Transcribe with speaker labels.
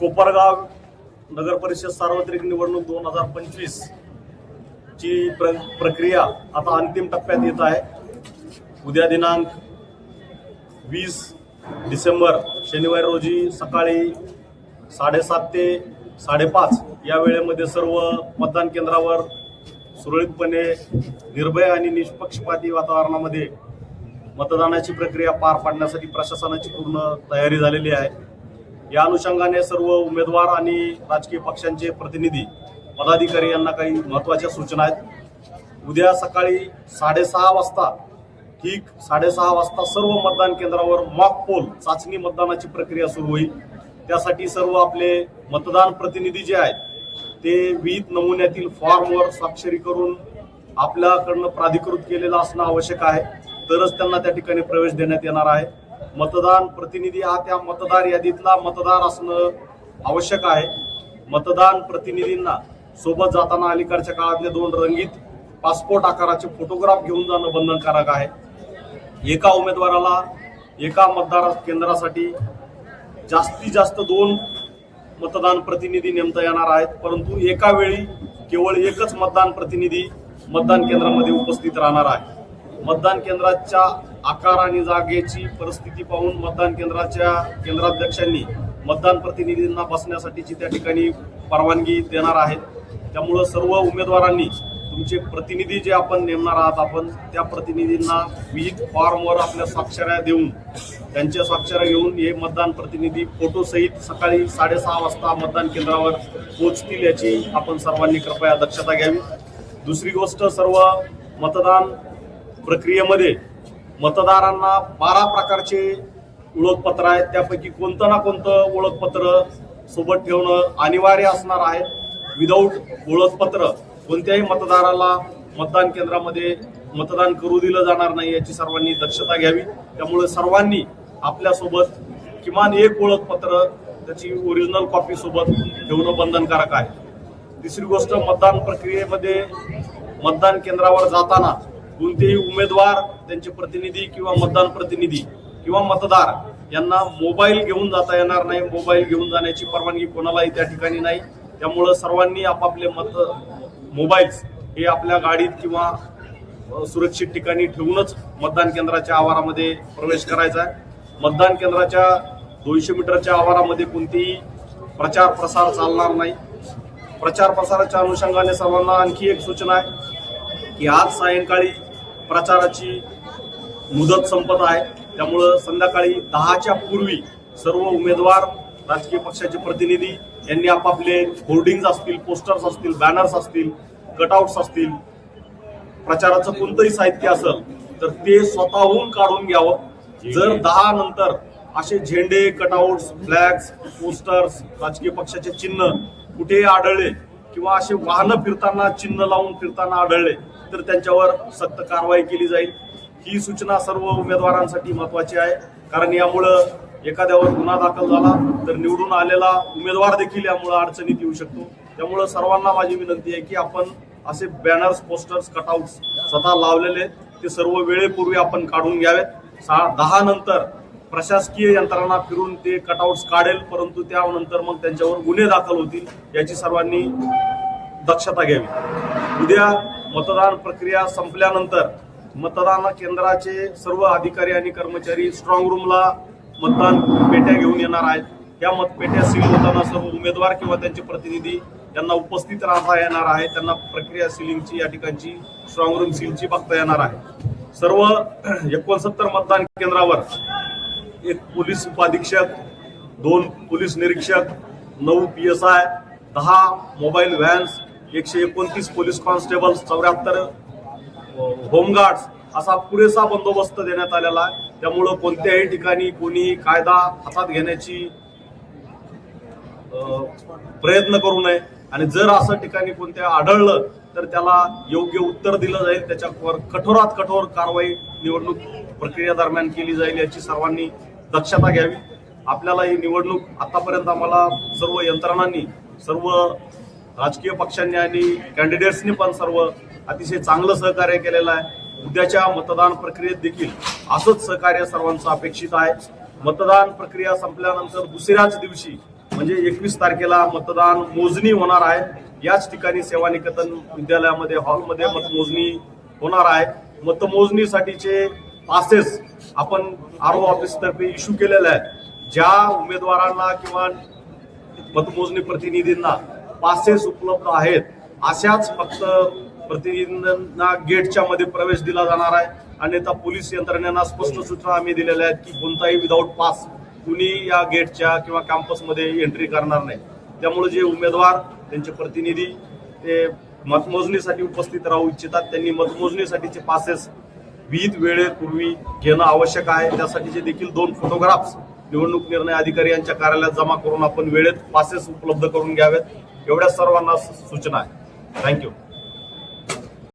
Speaker 1: कोपरगाव नगर परिषद सार्वत्रिक निवडणूक दोन हजार पंचवीस ची प्र प्रक्रिया आता अंतिम टप्प्यात येत आहे. उद्या दिनांक वीस डिसेंबर शनिवारी रोजी सकाळी साडेसात ते साडेपाच या वेळेमध्ये सर्व मतदान केंद्रावर सुरळीतपणे निर्भय आणि निष्पक्षपाती वातावरणामध्ये मतदानाची प्रक्रिया पार पाडण्यासाठी प्रशासनाची पूर्ण तयारी झालेली आहे. या अनुषंगाने सर्व उमेदवार आणि राजकीय पक्षांचे प्रतिनिधी पदाधिकारी यांना काही महत्त्वाच्या सूचना आहेत. उद्या सकाळी साडेसहा वाजता ठीक साडेसहा वाजता सर्व मतदान केंद्रावर मॉक पोल चाचणी मतदानाची प्रक्रिया सुरू होईल. त्यासाठी सर्व आपले मतदान प्रतिनिधी जे आहेत ते विहित नमुन्यातील फॉर्मवर स्वाक्षरी करून आपल्याकडनं प्राधिकृत केलेलं असणं आवश्यक आहे. तरच त्यांना त्या ठिकाणी प्रवेश देण्यात येणार आहे. मतदान प्रतिनिधी हा त्या मतदार यादीतला मतदार असणं आवश्यक आहे. मतदान प्रतिनिधींना सोबत जाताना अलीकडच्या काळातले दोन रंगीत पासपोर्ट आकाराचे फोटोग्राफ घेऊन जाणं बंधनकारक आहे. एका उमेदवाराला एका मतदार केंद्रासाठी जास्तीत जास्त दोन मतदान प्रतिनिधी नेमता येणार आहेत. परंतु एका वेळी केवळ एकच मतदान प्रतिनिधी मतदान केंद्रामध्ये उपस्थित राहणार आहे. मतदान केंद्राच्या आकार आणि जागेची परिस्थिती पाहून मतदान केंद्राच्या केंद्राध्यक्षांनी मतदान प्रतिनिधींना बसण्यासाठीची त्या ठिकाणी परवानगी देणार आहेत. त्यामुळं सर्व उमेदवारांनी तुमचे प्रतिनिधी जे आपण नेमणार आहात आपण त्या प्रतिनिधींना विविध फॉर्मवर आपल्या स्वाक्षऱ्या देऊन त्यांच्या स्वाक्षऱ्या घेऊन हे मतदान प्रतिनिधी फोटोसहित सकाळी साडेसहा वाजता मतदान केंद्रावर पोहोचतील याची आपण सर्वांनी कृपया दक्षता घ्यावी. दुसरी गोष्ट सर्व मतदान प्रक्रियेमध्ये मतदारांना बारा प्रकारचे ओळखपत्र आहेत. त्यापैकी कोणतं ना कोणतं ओळखपत्र सोबत ठेवणं अनिवार्य असणार आहे. विदाऊट ओळखपत्र कोणत्याही मतदाराला मतदान केंद्रामध्ये मतदान करू दिलं जाणार नाही याची सर्वांनी दक्षता घ्यावी. त्यामुळे सर्वांनी आपल्यासोबत किमान एक ओळखपत्र त्याची ओरिजिनल कॉपी सोबत ठेवणं बंधनकारक आहे. तिसरी गोष्ट मतदान प्रक्रियेमध्ये मतदान केंद्रावर जाताना कोणतेही उमेदवार त्यांचे प्रतिनिधी किंवा मतदान प्रतिनिधी किंवा मतदार यांना मोबाईल घेऊन जाता येणार नाही. मोबाईल घेऊन जाण्याची परवानगी कोणालाही त्या ठिकाणी नाही. त्यामुळं सर्वांनी आपापले मत मोबाईल्स हे आपल्या गाडीत किंवा सुरक्षित ठिकाणी ठेवूनच मतदान केंद्राच्या आवारामध्ये प्रवेश करायचा आहे. मतदान केंद्राच्या दोनशे मीटरच्या आवारामध्ये कोणतीही प्रचार प्रसार चालणार नाही. प्रचार प्रसाराच्या अनुषंगाने सर्वांना आणखी एक सूचना आहे की आज सायंकाळी प्रचाराची मुदत संपत आहे. त्यामुळं संध्याकाळी दहाच्या पूर्वी सर्व उमेदवार राजकीय पक्षाचे प्रतिनिधी यांनी आपापले होर्डिंग्ज असतील पोस्टर्स असतील बॅनर्स असतील कटआउट्स असतील प्रचाराचं कोणतंही साहित्य असेल तर ते स्वतःहून काढून घ्यावं. जर दहा नंतर असे झेंडे कटआउट्स फ्लॅग्स पोस्टर्स राजकीय पक्षाचे चिन्ह कुठेही आढळले किंवा असे वाहनं फिरताना चिन्ह लावून फिरताना आढळले तर त्यांच्यावर सक्त कारवाई केली जाईल. ही सूचना सर्व उमेदवारांसाठी महत्वाची आहे. कारण यामुळं एखाद्यावर गुन्हा दाखल झाला तर निवडून आलेला उमेदवार देखील यामुळं अडचणीत येऊ शकतो. त्यामुळं सर्वांना माझी विनंती आहे की आपण असे बॅनर्स पोस्टर्स कटआउट्स स्वतः लावलेले ते सर्व वेळेपूर्वी आपण काढून घ्यावेत. सहा दहा नंतर प्रशासकीय यंत्रणा फिरून ते कटआउट्स काढेल परंतु त्यानंतर मग त्यांच्यावर गुन्हे दाखल होतील याची सर्वांनी दक्षता घ्यावी. उद्या मतदान प्रक्रिया संपल्यानंतर मतदान केंद्राचे सर्व अधिकारी आणि कर्मचारी स्ट्रॉंग रूमला मतदान पेट्या घेऊन येणार आहेत. या मतपेट्या सील होताना सर्व उमेदवार किंवा त्यांचे प्रतिनिधी यांना उपस्थित राहता येणार आहे. त्यांना प्रक्रिया सिलिंगची या ठिकाणची स्ट्रॉंग रूम सीलची बघता येणार आहे. सर्व एकोणसत्तर मतदान केंद्रावर एक पोलीस उपाधीक्षक दोन पोलीस निरीक्षक नऊ पी एस आय दहा मोबाईल व्हॅन्स एकशे एकोणतीस पोलीस कॉन्स्टेबल्स चौऱ्याहत्तर होमगार्ड्स असा पुरेसा बंदोबस्त देण्यात आलेला आहे. त्यामुळं कोणत्याही ठिकाणी कोणीही कायदा हातात घेण्याची प्रयत्न करू नये. आणि जर असं ठिकाणी कोणत्या आढळलं तर त्याला योग्य उत्तर दिलं जाईल. त्याच्यावर कठोरात कठोर कारवाई निवडणूक प्रक्रिया दरम्यान केली जाईल याची सर्वांनी दक्षता घ्यावी. आपल्याला ही निवडणूक आतापर्यंत आम्हाला सर्व यंत्रणांनी सर्व राजकीय पक्षांनी आणि कॅन्डिडेट्सनी पण सर्व अतिशय चांगलं सहकार्य केलेलं आहे. उद्याच्या मतदान प्रक्रियेत देखील असंच सहकार्य सर्वांचं अपेक्षित आहे. मतदान प्रक्रिया संपल्यानंतर दुसऱ्याच दिवशी म्हणजे एकवीस तारखेला मतदान मोजणी होणार आहे. याच ठिकाणी सेवानिकेतन विद्यालयामध्ये हॉलमध्ये मतमोजणी होणार आहे. मतमोजणीसाठीचे पासेस आपण आर ओ ऑफिसतर्फे इश्यू केलेले आहेत ज्या उमेदवारांना किंवा मतमोजणी प्रतिनिधींना पासेस उपलब्ध आहेत अशाच फक्त प्रतिनिधींना गेटच्या मध्ये प्रवेश दिला जाणार आहे. अन्यथा पोलीस यंत्रणेना स्पष्ट सूचना आम्ही दिलेल्या आहेत की कोणताही विदाऊट पास कुणी या गेटच्या किंवा कॅम्पसमध्ये एंट्री करणार नाही. त्यामुळे जे उमेदवार त्यांचे प्रतिनिधी ते मतमोजणीसाठी उपस्थित राहू इच्छितात त्यांनी मतमोजणीसाठीचे पासेस विहित वेळेपूर्वी घेणं आवश्यक आहे. त्यासाठीचे देखील दोन फोटोग्राफ्स निवडणूक निर्णय अधिकारी यांच्या कार्यालयात जमा करून आपण वेळेत पासेस उपलब्ध करून घ्यावेत. एवढ्या सर्वांना सूचना आहे. थँक्यू